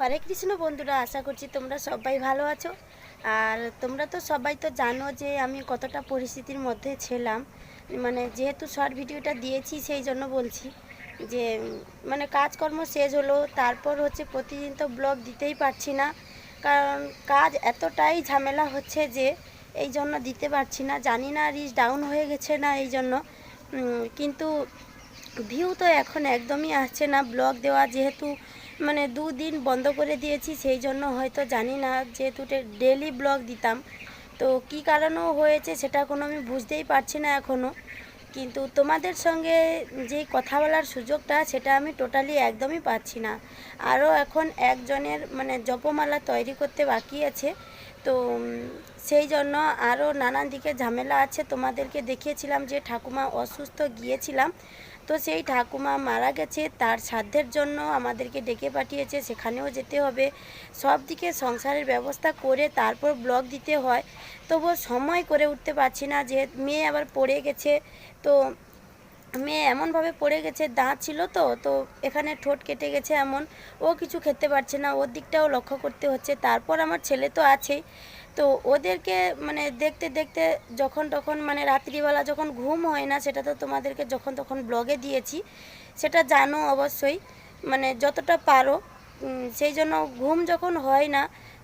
হরে কৃষ্ণ বন্ধুরা, আশা করছি তোমরা সবাই ভালো আছো। আর তোমরা তো সবাই তো জানো যে আমি কতটা পরিস্থিতির মধ্যে ছিলাম। মানে যেহেতু শর্ট ভিডিওটা দিয়েছি, সেই জন্য বলছি যে মানে কাজকর্ম শেষ হলো, তারপর হচ্ছে প্রতিদিন তো ব্লগ দিতেই পারছি না। কারণ কাজ এতটাই ঝামেলা হচ্ছে যে, এই জন্য দিতে পারছি না। জানি না রিচ ডাউন হয়ে গেছে না এই জন্য। কিন্তু ভিউ তো এখন একদমই আসছে না। ব্লগ দেওয়া যেহেতু মানে দুদিন বন্ধ করে দিয়েছি, সেই জন্য হয়তো জানি না, যেহেতু ডেলি ব্লগ দিতাম। তো কি কারণও হয়েছে সেটা কোনো আমি বুঝতেই পারছি না এখনও কিন্তু তোমাদের সঙ্গে যে কথা বলার সুযোগটা, সেটা আমি টোটালি একদমই পাচ্ছি না। আরও এখন একজনের মানে জপমালা তৈরি করতে বাকি আছে। তো সেই জন্য আরও নানান দিকে ঝামেলা আছে। তোমাদেরকে দেখিয়েছিলাম যে ঠাকুমা অসুস্থ গিয়েছিলাম। তো সেই ঠাকুমা মারা গেছে। তার সাধ্যের জন্য আমাদেরকে ডেকে পাঠিয়েছে। সেখানেও যেতে হবে। সব দিকে সংসারের ব্যবস্থা করে তারপর ব্লগ দিতে হয়। তবুও সময় করে উঠতে পারছি না। যে মেয়ে আবার পড়ে গেছে। তো মেয়ে এমনভাবে পড়ে গেছে, দাঁত ছিল তো তো এখানে ঠোঁট কেটে গেছে এমন। ও কিছু খেতে পারছে না, ওর দিকটাও লক্ষ্য করতে হচ্ছে। তারপর আমার ছেলে তো আছেই তো ওদেরকে মানে দেখতে দেখতে যখন তখন মানে রাত্রিবেলা যখন ঘুম হয় না, সেটা তো তোমাদেরকে যখন তখন ব্লগে দিয়েছি, সেটা জানো অবশ্যই। মানে যতটা পারো সেই জন্য ঘুম যখন হয় না,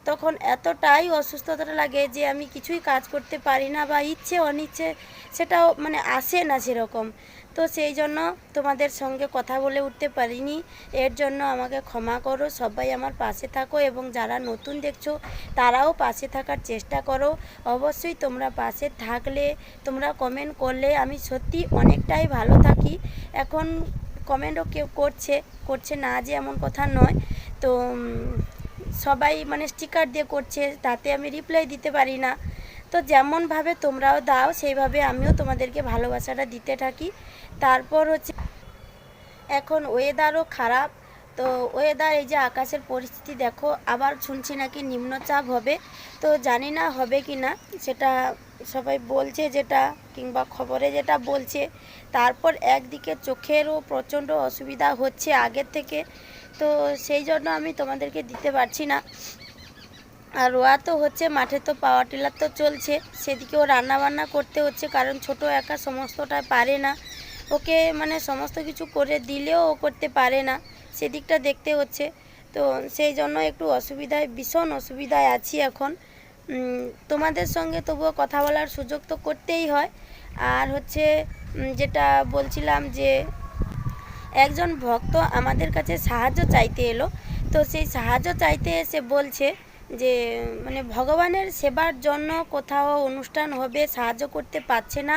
তখন এতটাই অসুস্থতা লাগে যে আমি কিছুই কাজ করতে পারি না বা ইচ্ছে অনিচ্ছে সেটাও মানে আসে না সেরকম। তো সেই জন্য তোমাদের সঙ্গে কথা বলে উঠতে পারিনি। এর জন্য আমাকে ক্ষমা করো, সবাই আমার পাশে থাকো এবং যারা নতুন দেখছ, তারাও পাশে থাকার চেষ্টা করো। অবশ্যই তোমরা পাশে থাকলে, তোমরা কমেন্ট করলে আমি সত্যি অনেকটাই ভালো থাকি। এখন কমেন্টও কেউ করছে করছে না যে এমন কথা নয়। তো সবাই মানে স্টিকার দিয়ে করছে, তাতে আমি রিপ্লাই দিতে পারি না। তো যেমনভাবে তোমরাও দাও, সেইভাবে আমিও তোমাদেরকে ভালোবাসাটা দিতে থাকি। তারপর হচ্ছে এখন ওয়েদারও খারাপ। তো ওয়েদার এই যে আকাশের পরিস্থিতি দেখো, আবার শুনছি নাকি নিম্নচাপ হবে। তো জানি না হবে কি না, সেটা সবাই বলছে যেটা কিংবা খবরে যেটা বলছে। তারপর একদিকে চোখেরও প্রচণ্ড অসুবিধা হচ্ছে আগের থেকে। তো সেই জন্য আমি তোমাদেরকে দিতে পারছি না। আর রোয়া তো হচ্ছে মাঠে তো পাওয়ার টিলার তো চলছে। সেদিকেও রান্না বান্না করতে হচ্ছে, কারণ ছোট একা সমস্তটা পারে না। ওকে মানে সমস্ত কিছু করে দিলেও ও করতে পারে না। সেদিকটা দেখতে হচ্ছে। তো সেই জন্য একটু অসুবিধায়, ভীষণ অসুবিধায় আছি এখন। তোমাদের সঙ্গে তবুও কথা বলার সুযোগ তো করতেই হয়। আর হচ্ছে যেটা বলছিলাম যে, একজন ভক্ত আমাদের কাছে সাহায্য চাইতে এলো। তো সেই সাহায্য চাইতে এসে বলছে যে মানে ভগবানের সেবার জন্য কোথাও অনুষ্ঠান হবে, সাহায্য করতে পারছে না,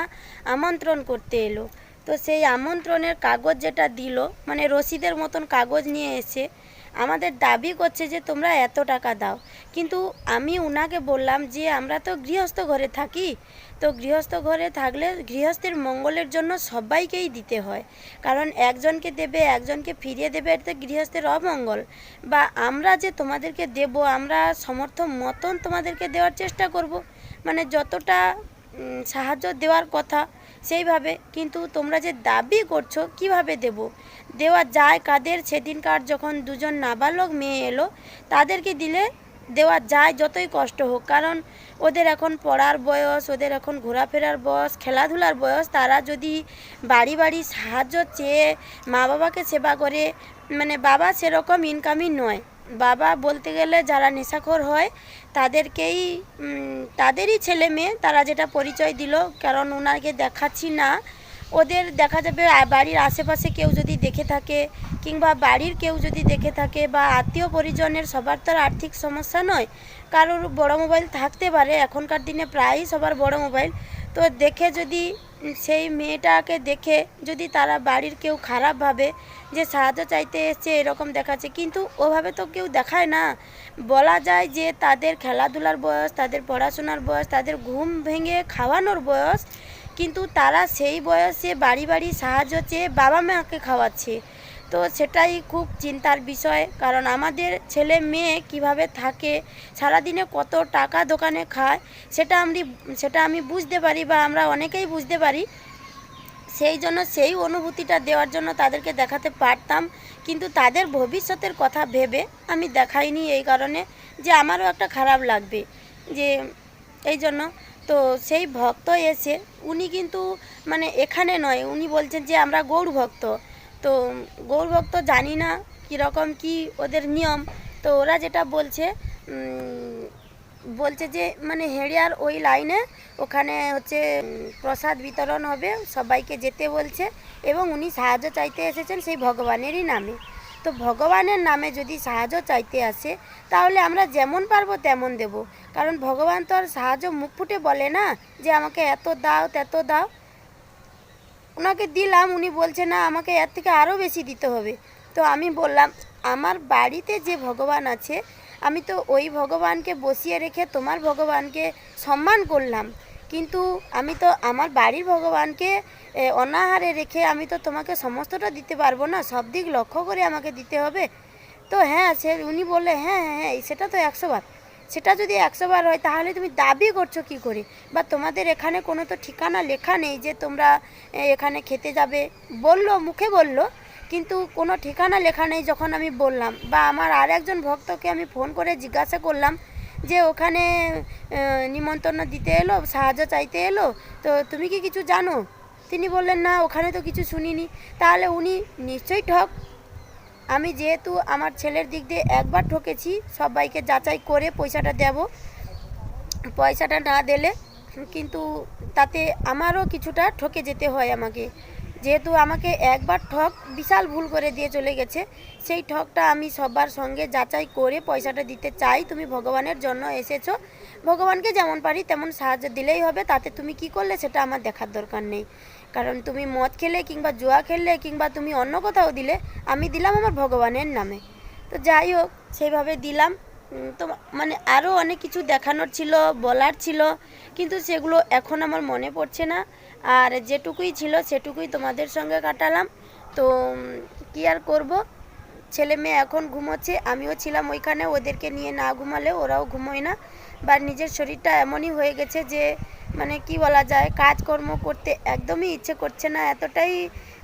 আমন্ত্রণ করতে এলো। তো সেই আমন্ত্রণের কাগজ যেটা দিল মানে রসিদের মতন কাগজ নিয়ে এসে আমাদের দাবি করছে যে, তোমরা এত টাকা দাও। কিন্তু আমি উনাকে বললাম যে, আমরা তো গৃহস্থ ঘরে থাকি। তো গৃহস্থ ঘরে থাকলে গৃহস্থের মঙ্গলের জন্য সবাইকেই দিতে হয়। কারণ একজনকে দেবে, একজনকে ফিরিয়ে দেবে এটা তো গৃহস্থের অমঙ্গল। বা আমরা যে তোমাদেরকে দেব, আমরা সমর্থ মতন তোমাদেরকে দেওয়ার চেষ্টা করব। মানে যতটা সাহায্য দেওয়ার কথা, সেইভাবে। কিন্তু তোমরা যে দাবি করছ, কীভাবে দেব? দেওয়া যায় কাদের? সেদিনকার যখন দুজন নাবালক মেয়ে এলো, তাদেরকে দিলে দেওয়া যায় যতই কষ্ট হোক। কারণ ওদের এখন পড়ার বয়স, ওদের এখন ঘোরাফেরার বয়স, খেলাধুলার বয়স, তারা যদি বাড়ি বাড়ি সাহায্য চেয়ে মা বাবাকে সেবা করে মানে বাবা সেরকম ইনকামই নয়। বাবা বলতে গেলে যারা নেশাখোর হয়, তাদেরকেই তাদেরই ছেলে মেয়ে, তারা যেটা পরিচয় দিল, কারণ ওনাকে দেখাচ্ছি না। ওদের দেখা যাবে বাড়ির আশেপাশে কেউ যদি দেখে থাকে কিংবা বাড়ির কেউ যদি দেখে থাকে বা আত্মীয় পরিজনের সবার তো আর আর্থিক সমস্যা নয়, কারোর বড় মোবাইল থাকতে পারে। এখনকার দিনে প্রায়ই সবার বড় মোবাইল। তো দেখে যদি সেই মেয়েটাকে দেখে যদি তারা বাড়ির কেউ খারাপ ভাবে যে সাহায্য চাইতে এসছে, এরকম দেখাচ্ছে, কিন্তু ওভাবে তো কেউ দেখায় না। বলা যায় যে তাদের খেলাধুলার বয়স, তাদের পড়াশোনার বয়স, তাদের ঘুম ভেঙে খাওয়ানোর বয়স, কিন্তু তারা সেই বয়সে বাড়ি বাড়ি সাহায্য চেয়ে বাবা মাকে খাওয়াচ্ছে। তো সেটাই খুব চিন্তার বিষয়। কারণ আমাদের ছেলে মেয়ে কীভাবে থাকে, সারাদিনে কত টাকা দোকানে খায়, সেটা আমি সেটা আমি বুঝতে পারি বা আমরা অনেকেই বুঝতে পারি। সেই জন্য সেই অনুভূতিটা দেওয়ার জন্য তাদেরকে দেখাতে পারতাম। কিন্তু তাদের ভবিষ্যতের কথা ভেবে আমি দেখাইনি এই কারণে যে আমারও একটা খারাপ লাগবে। যে এই জন্য তো সেই ভক্ত এসে, উনি কিন্তু মানে এখানে নয়, উনি বলছেন যে আমরা গৌর ভক্ত। তো গৌর ভক্ত জানি না কীরকম কি ওদের নিয়ম। তো ওরা যেটা বলছে বলছে যে মানে হেড়িয়ার ওই লাইনে ওখানে হচ্ছে প্রসাদ বিতরণ হবে, সবাইকে যেতে বলছে এবং উনি সাহায্য চাইতে এসেছেন সেই ভগবানেরই নামে। তো ভগবানের নামে যদি সাহায্য চাইতে আসে, তাহলে আমরা যেমন পারব তেমন দেব। কারণ ভগবান তো আর সাহায্য মুখ ফুটে বলে না যে, আমাকে এত দাও, তেত দাও। ওনাকে দিলাম, উনি বলছে, না, আমাকে এর থেকে আরও বেশি দিতে হবে। তো আমি বললাম, আমার বাড়িতে যে ভগবান আছে, আমি তো ওই ভগবানকে বসিয়ে রেখে তোমার ভগবানকে সম্মান করলাম। কিন্তু আমি তো আমার বাড়ির ভগবানকে অনাহারে রেখে আমি তো তোমাকে সমস্তটা দিতে পারব না, সব দিক লক্ষ্য করে আমাকে দিতে হবে? তো হ্যাঁ সে, উনি বললে হ্যাঁ হ্যাঁ হ্যাঁ সেটা তো একশো বার। সেটা যদি একশো বার হয়, তাহলে তুমি দাবি করছ কি করে? বা তোমাদের এখানে কোনো তো ঠিকানা লেখা নেই যে তোমরা এখানে খেতে যাবে। বলল, মুখে বলল, কিন্তু কোনো ঠিকানা লেখা নেই যখন আমি বললাম। বা আমার আর একজন ভক্তকে আমি ফোন করে জিজ্ঞাসা করলাম যে ওখানে নিমন্ত্রণ দিতে এলো, সাহায্য চাইতে এলো? তো তুমি কি কিছু জানো? তিনি বললেন, না, ওখানে তো কিছু শুনিনি। তাহলে উনি নিশ্চয়ই ঠক আমি যেহেতু আমার ছেলের দিক দিয়ে একবার ঠকেছি, সবাইকে যাচাই করে পয়সাটা দেব। পয়সাটা না দিলে কিন্তু তাতে আমারও কিছুটা ঠকে যেতে হয় আমাকে। যেহেতু আমাকে একবার ঠক বিশাল ভুল করে দিয়ে চলে গেছে, সেই ঠকটা আমি সবার সঙ্গে যাচাই করে পয়সাটা দিতে চাই। তুমি ভগবানের জন্য এসেছ। ভগবানকে যেমন পারি তেমন সাহায্য দিলেই হবে, তাতে তুমি কি করলে সেটা আমার দেখার দরকার নেই। কারণ তুমি মদ খেলে কিংবা জুয়া খেললে কিংবা তুমি অন্য কোথাও দিলে, আমি দিলাম আমার ভগবানের নামে। তো যাই হোক, সেইভাবে দিলাম। তো মানে আরও অনেক কিছু দেখানোর ছিল, বলার ছিল, কিন্তু সেগুলো এখন আমার মনে পড়ছে না। আর যেটুকুই ছিল সেটুকুই তোমাদের সঙ্গে কাটালাম। তো কি আর করব? ছেলে মেয়ে এখন ঘুমোচ্ছে, আমিও ছিলাম ওইখানে, ওদেরকে নিয়ে না ঘুমালে ওরাও ঘুমোয় না। বা নিজের শরীরটা এমনই হয়ে গেছে যে মানে কি বলা যায়, কাজকর্ম করতে একদমই ইচ্ছে করছে না, এতটাই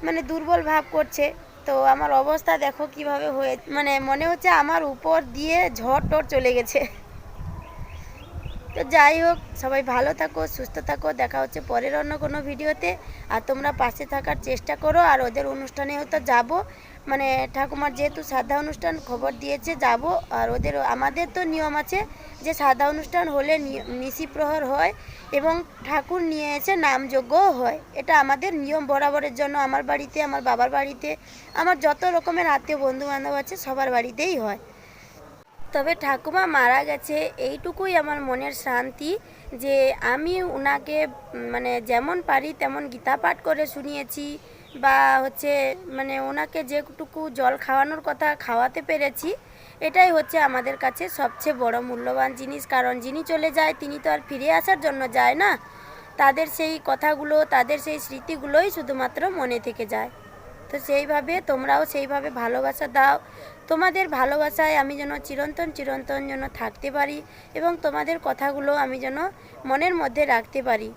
মানে দুর্বল ভাব করছে। তো আমার অবস্থা দেখো কীভাবে হয়ে মানে মনে হচ্ছে আমার উপর দিয়ে ঝড় টর চলে গেছে। তো যাই হোক, সবাই ভালো থাকো, সুস্থ থাকো, দেখা হচ্ছে পরের অন্য কোনো ভিডিওতে। আর তোমরা পাশে থাকার চেষ্টা করো, আর ওদের অনুষ্ঠানে হয়তো যাব। মানে ঠাকুমার যেহেতু সাদা অনুষ্ঠান খবর দিয়েছে, যাব। আর ওদের আমাদের তো নিয়ম আছে যে সাদা অনুষ্ঠান হলে নিশি প্রহর হয় এবং ঠাকুর নিয়ে এসে নামযজ্ঞও হয়। এটা আমাদের নিয়ম বরাবরের জন্য আমার বাড়িতে, আমার বাবার বাড়িতে, আমার যত রকমের আত্মীয় বন্ধু বান্ধব আছে সবার বাড়িতেই হয়। তবে ঠাকুমা মারা গেছে এইটুকুই আমার মনের শান্তি যে আমি ওনাকে মানে যেমন পারি তেমন গীতা পাঠ করে শুনিয়েছি। বা হচ্ছে মানে ওনাকে যেটুকু জল খাওয়ানোর কথা খাওয়াতে পেরেছি, এটাই হচ্ছে আমাদের কাছে সবচেয়ে বড় মূল্যবান জিনিস। কারণ যিনি চলে যায়, তিনি তো আর ফিরে আসার জন্য যায় না। তাদের সেই কথাগুলো, তাদের সেই স্মৃতিগুলোই শুধুমাত্র মনে থেকে যায়। তো সেইভাবে তোমরাও সেইভাবে ভালোবাসা দাও। তোমাদের ভালোবাসায় আমি যেন চিরন্তন চিরন্তন যেন থাকতে পারি এবং তোমাদের কথাগুলো আমি যেন মনের মধ্যে রাখতে পারি।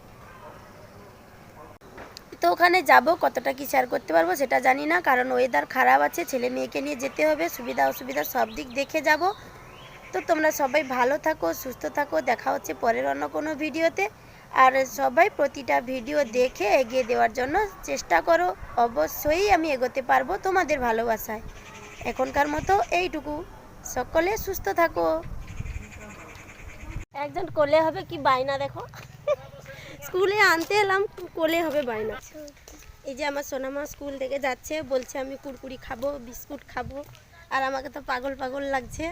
তো ওখানে যাব, কতটা কি শেয়ার করতে পারব সেটা জানি না, কারণ ওয়েদার খারাপ আছে, ছেলে মেয়েকে নিয়ে যেতে হবে, সুবিধা অসুবিধা সব দিক দেখে যাব। তো তোমরা সবাই ভালো থাকো, সুস্থ থাকো, দেখা হচ্ছে পরের অন্য কোনো ভিডিওতে। আর সবাই প্রতিটা ভিডিও দেখে এগিয়ে দেওয়ার জন্য চেষ্টা করো, অবশ্যই আমি এগোতে পারব তোমাদের ভালোবাসায়। এখনকার মতো এইটুকু, সকলে সুস্থ থাকো। একজন কোলে হবে কি বাইনা দেখো? স্কুলে আনতে এলাম, কোলে হবে বায়না। এই যে আমার সোনামা স্কুল থেকে যাচ্ছে, বলছে আমি কুরকুরি খাব, বিস্কুট খাব, আর আমাকে তো পাগল পাগল লাগছে।